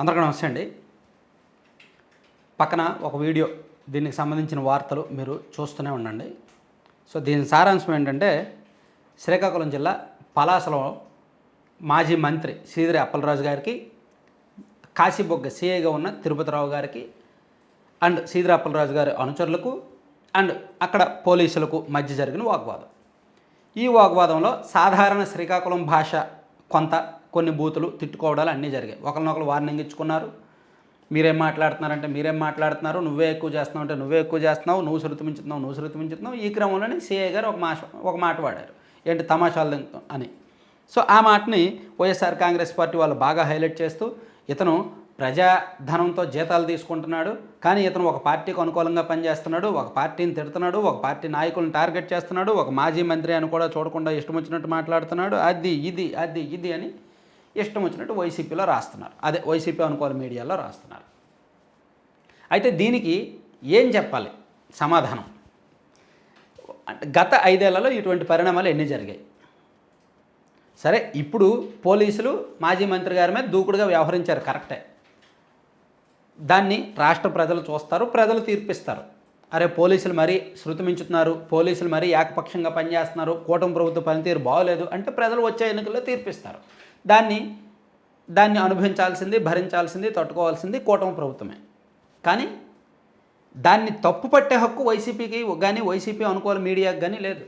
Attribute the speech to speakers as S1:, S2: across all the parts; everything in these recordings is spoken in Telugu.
S1: అందరికీ నమస్తే అండి. పక్కన ఒక వీడియో దీనికి సంబంధించిన వార్తలు మీరు చూస్తూనే ఉండండి. సో దీని సారాంశం ఏంటంటే శ్రీకాకుళం జిల్లా పలాసలో మాజీ మంత్రి శ్రీధరి అప్పలరాజు గారికి కాశీబొగ్గ సిఐగా ఉన్న తిరుపతిరావు గారికి అండ్ శ్రీధరి అప్పలరాజు గారి అనుచరులకు అండ్ అక్కడ పోలీసులకు మధ్య జరిగిన వాగ్వాదం. ఈ వాగ్వాదంలో సాధారణ శ్రీకాకుళం భాష కొంత కొన్ని బూతులు తిట్టుకోవడాలు అన్నీ జరిగాయి. ఒకరినొకరు వార్నింగ్ ఇచ్చుకున్నారు. మీరేం మాట్లాడుతున్నారంటే మీరేం మాట్లాడుతున్నారు? నువ్వే ఎక్కువ చేస్తున్నావు అంటే నువ్వే ఎక్కువ చేస్తున్నావు. నువ్వు శృతి మించుతున్నావు నువ్వు శృతి మించుతున్నావు. ఈ క్రమంలోనే సిఐ గారు ఒక మాట ఒక మాట వాడారు. ఏంటి తమాషాలు అని. సో ఆ మాటని వైఎస్ఆర్ కాంగ్రెస్ పార్టీ వాళ్ళు బాగా హైలైట్ చేస్తూ ఇతను ప్రజాధనంతో జీతాలు తీసుకుంటున్నాడు. కానీ ఇతను ఒక పార్టీకి అనుకూలంగా పనిచేస్తున్నాడు. ఒక పార్టీని తిడుతున్నాడు. ఒక పార్టీ నాయకులను టార్గెట్ చేస్తున్నాడు. ఒక మాజీ మంత్రి అని కూడా చూడకుండా ఇష్టం వచ్చినట్టు మాట్లాడుతున్నాడు. అది ఇది అది ఇది అని ఇష్టం వచ్చినట్టు వైసీపీలో రాస్తున్నారు. అదే వైసీపీ అనుకూల మీడియాలో రాస్తున్నారు. అయితే దీనికి ఏం చెప్పాలి? సమాధానం. గత ఐదేళ్ళలో ఇటువంటి పరిణామాలు ఎన్ని జరిగాయి? సరే ఇప్పుడు పోలీసులు మాజీ మంత్రి గారి మీద దూకుడుగా వ్యవహరించారు కరెక్టే. దాన్ని రాష్ట్ర ప్రజలు చూస్తారు ప్రజలు తీర్పిస్తారు. అరే పోలీసులు మరీ శృతి మించుతున్నారు పోలీసులు మరీ ఏకపక్షంగా పనిచేస్తున్నారు కూటమి ప్రభుత్వ పనితీరు బాగోలేదు అంటే ప్రజలు వచ్చే ఎన్నికల్లో తీర్పిస్తారు. దాన్ని దాన్ని అనుభవించాల్సింది భరించాల్సింది తట్టుకోవాల్సింది కూటమి ప్రభుత్వమే. కానీ దాన్ని తప్పు పట్టే హక్కు వైసీపీకి కానీ వైసీపీ అనుకూల మీడియాకి కానీ లేదు.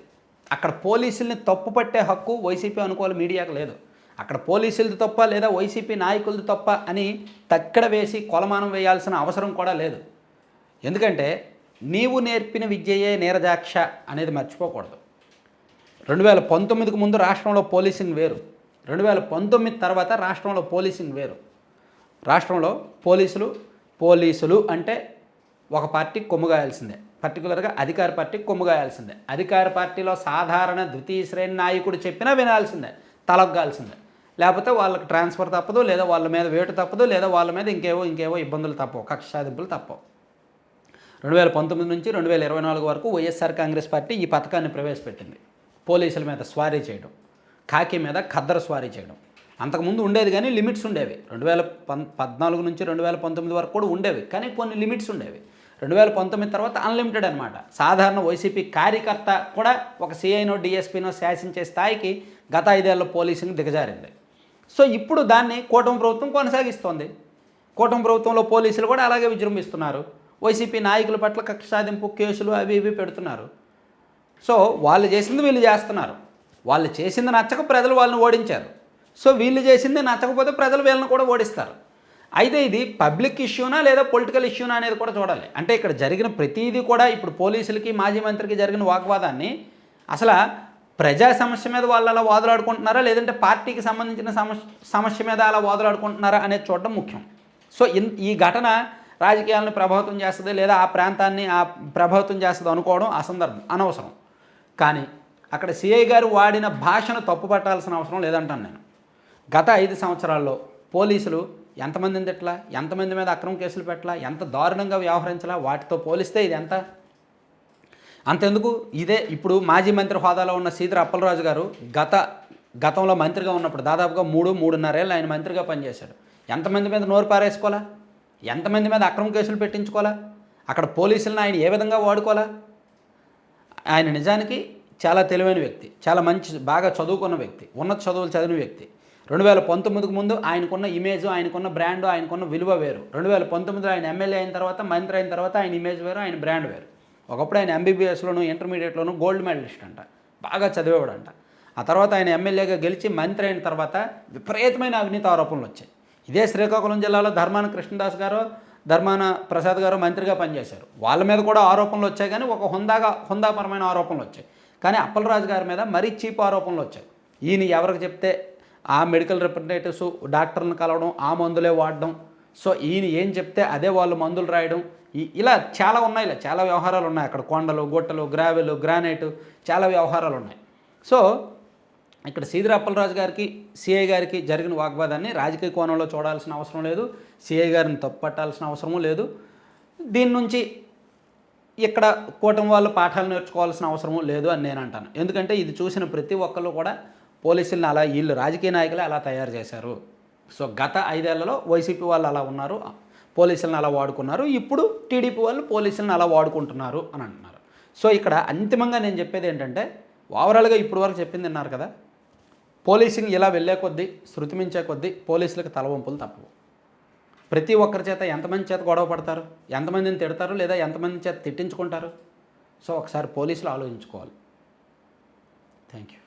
S1: అక్కడ పోలీసుల్ని తప్పు పట్టే హక్కు వైసీపీ అనుకూల మీడియాకు లేదు. అక్కడ పోలీసులది తప్ప లేదా వైసీపీ నాయకులది తప్ప అని తక్కడ వేసి కొలమానం వేయాల్సిన అవసరం కూడా లేదు. ఎందుకంటే నీవు నేర్పిన విద్యయే నీరజాక్ష అనేది మర్చిపోకూడదు. రెండు వేల పంతొమ్మిదికి ముందు రాష్ట్రంలో పోలీసింగ్ వేరు. రెండు వేల పంతొమ్మిది తర్వాత రాష్ట్రంలో పోలీసింగ్ వేరు. రాష్ట్రంలో పోలీసులు పోలీసులు అంటే ఒక పార్టీ కొమ్ముగాయాల్సిందే. పర్టికులర్గా అధికార పార్టీ కొమ్ముగాయాల్సిందే. అధికార పార్టీలో సాధారణ ద్వితీయ శ్రేణి నాయకుడు చెప్పినా వినాల్సిందే తలగ్గాల్సిందే. లేకపోతే వాళ్ళకి ట్రాన్స్ఫర్ తప్పదు లేదా వాళ్ళ మీద వేటు తప్పదు లేదా వాళ్ళ మీద ఇంకేవో ఇంకేవో ఇబ్బందులు తప్పవు కక్ష సాధింపులు తప్పవు. రెండు వేల పంతొమ్మిది నుంచి రెండు వేల ఇరవై నాలుగు వరకు వైఎస్ఆర్ కాంగ్రెస్ పార్టీ ఈ పథకాన్ని ప్రవేశపెట్టింది. పోలీసుల మీద స్వారీ చేయడం. కాకి మీద ఖద్దరు స్వారీ చేయడం. అంతకుముందు ఉండేది కానీ లిమిట్స్ ఉండేవి. రెండు వేల పన్ పద్నాలుగు నుంచి రెండు వేల పంతొమ్మిది వరకు కూడా ఉండేవి. కానీ కొన్ని లిమిట్స్ ఉండేవి. రెండు వేల పంతొమ్మిది తర్వాత అన్లిమిటెడ్ అనమాట సాధారణ వైసీపీ కార్యకర్త కూడా ఒక సీఐనో డిఎస్పీనో శాసించే స్థాయికి గత ఐదేళ్ళ పోలీసింగ్ దిగజారింది. సో ఇప్పుడు దాన్ని కూటమి ప్రభుత్వం కొనసాగిస్తోంది. కూటమి ప్రభుత్వంలో పోలీసులు కూడా అలాగే విజృంభిస్తున్నారు. వైసీపీ నాయకుల పట్ల కక్ష సాధింపు కేసులు అవి ఇవి పెడుతున్నారు. సో వాళ్ళు చేసింది వీళ్ళు చేస్తున్నారు. వాళ్ళు చేసింది నచ్చక ప్రజలు వాళ్ళని ఓడించారు. సో వీళ్ళు చేసింది నచ్చకపోతే ప్రజలు వీళ్ళని కూడా ఓడిస్తారు. అయితే ఇది పబ్లిక్ ఇష్యూనా లేదా పొలిటికల్ ఇష్యూనా అనేది కూడా చూడాలి. అంటే ఇక్కడ జరిగిన ప్రతిదీ కూడా ఇప్పుడు పోలీసులకి మాజీ మంత్రికి జరిగిన వాగ్వాదాన్ని అసలు ప్రజా సమస్య మీద వాళ్ళు అలా వాదులాడుకుంటున్నారా? లేదంటే పార్టీకి సంబంధించిన సమస్య సమస్య మీద అలా వాదులాడుకుంటున్నారా అనేది చూడడం ముఖ్యం. సో ఇన్ ఈ ఘటన రాజకీయాలను ప్రభావితం చేస్తుంది లేదా ఆ ప్రాంతాన్ని ఆ ప్రభావితం చేస్తుంది అనుకోవడం అసందర్భం అనవసరం. కానీ అక్కడ సిఐ గారు వాడిన భాషను తప్పు పట్టాల్సిన అవసరం లేదంటాను నేను. గత ఐదు సంవత్సరాల్లో పోలీసులు ఎంతమందిని తిట్లా ఎంతమంది మీద అక్రమ కేసులు పెట్టలా ఎంత దారుణంగా వ్యవహరించలా వాటితో పోలిస్తే ఇది ఎంత? అంతెందుకు? ఇదే ఇప్పుడు మాజీ మంత్రి హోదాలో ఉన్న సీతర అప్పలరాజు గారు గత గతంలో మంత్రిగా ఉన్నప్పుడు దాదాపుగా మూడు మూడున్నరేళ్ళు ఆయన మంత్రిగా పనిచేశాడు. ఎంతమంది మీద నోరు పారేసుకోవాలా? ఎంతమంది మీద అక్రమ కేసులు పెట్టించుకోవాలా? అక్కడ పోలీసులను ఆయన ఏ విధంగా వాడుకోవాలా? ఆయన నిజానికి చాలా తెలివైన వ్యక్తి చాలా మంచి బాగా చదువుకున్న వ్యక్తి ఉన్నత చదువులు చదివిన వ్యక్తి. రెండు వేల పంతొమ్మిదికి ముందు ఆయనకున్న ఇమేజ్ ఆయనకున్న బ్రాండ్ ఆయనకున్న విలువ వేరు. రెండు వేల పంతొమ్మిదిలో ఆయన ఎమ్మెల్యే అయిన తర్వాత మంత్రి అయిన తర్వాత ఆయన ఇమేజ్ వేరు ఆయన బ్రాండ్ వేరు. ఒకప్పుడు ఆయన ఎంబీబీఎస్లోను ఇంటర్మీడియట్లోను గోల్డ్ మెడలిస్ట్ అంట. బాగా చదివేవాడంట. ఆ తర్వాత ఆయన ఎమ్మెల్యేగా గెలిచి మంత్రి అయిన తర్వాత విపరీతమైన అవినీతి ఆరోపణలు వచ్చాయి. ఇదే శ్రీకాకుళం జిల్లాలో ధర్మాన కృష్ణదాస్ గారు ధర్మాన ప్రసాద్ గారు మంత్రిగా పనిచేశారు. వాళ్ళ మీద కూడా ఆరోపణలు వచ్చాయి కానీ ఒక హుందాగా హుందాపరమైన ఆరోపణలు వచ్చాయి. కానీ అప్పలరాజు గారి మీద మరీ చీప్ ఆరోపణలు వచ్చాయి. ఈయన ఎవరికి చెప్తే ఆ మెడికల్ రిప్రజెంటేటివ్స్ డాక్టర్ని కలవడం ఆ మందులే వాడడం. సో ఈయన ఏం చెప్తే అదే వాళ్ళు మందులు రాయడం. ఇలా చాలా ఉన్నాయి ఇలా చాలా వ్యవహారాలు ఉన్నాయి. అక్కడ కొండలు గుట్టలు గ్రావెలు గ్రానైట్ చాలా వ్యవహారాలు ఉన్నాయి. సో ఇక్కడ సీదిర అప్పలరాజు గారికి సిఐ గారికి జరిగిన వాగ్వాదాన్ని రాజకీయ కోణంలో చూడాల్సిన అవసరం లేదు. సిఐ గారిని తప్పట్టాల్సిన అవసరము లేదు. దీని నుంచి ఇక్కడ కూటమి వాళ్ళు పాఠాలు నేర్చుకోవాల్సిన అవసరం లేదు అని నేను అంటాను. ఎందుకంటే ఇది చూసిన ప్రతి ఒక్కళ్ళు కూడా పోలీసులను అలా వీళ్ళు రాజకీయ నాయకులే అలా తయారు చేశారు. సో గత ఐదేళ్ళలో వైసీపీ వాళ్ళు అలా ఉన్నారు పోలీసులను అలా వాడుకున్నారు ఇప్పుడు టీడీపీ వాళ్ళు పోలీసులను అలా వాడుకుంటున్నారు అని అంటున్నారు. సో ఇక్కడ అంతిమంగా నేను చెప్పేది ఏంటంటే ఓవరాల్గా ఇప్పుడు వరకు చెప్పింది విన్నారు కదా పోలీసింగ్ ఇలా వెళ్ళే కొద్దీ శృతి మించే కొద్దీ పోలీసులకు తలవంపులు తప్పవు. ప్రతి ఒక్కరి చేత ఎంతమంది చేత గొడవ పడతారు? ఎంతమందిని తిడతారు? లేదా ఎంతమంది చేత తిట్టించుకుంటారు? సో ఒకసారి పోలీసులు ఆలోచించుకోవాలి. Thank you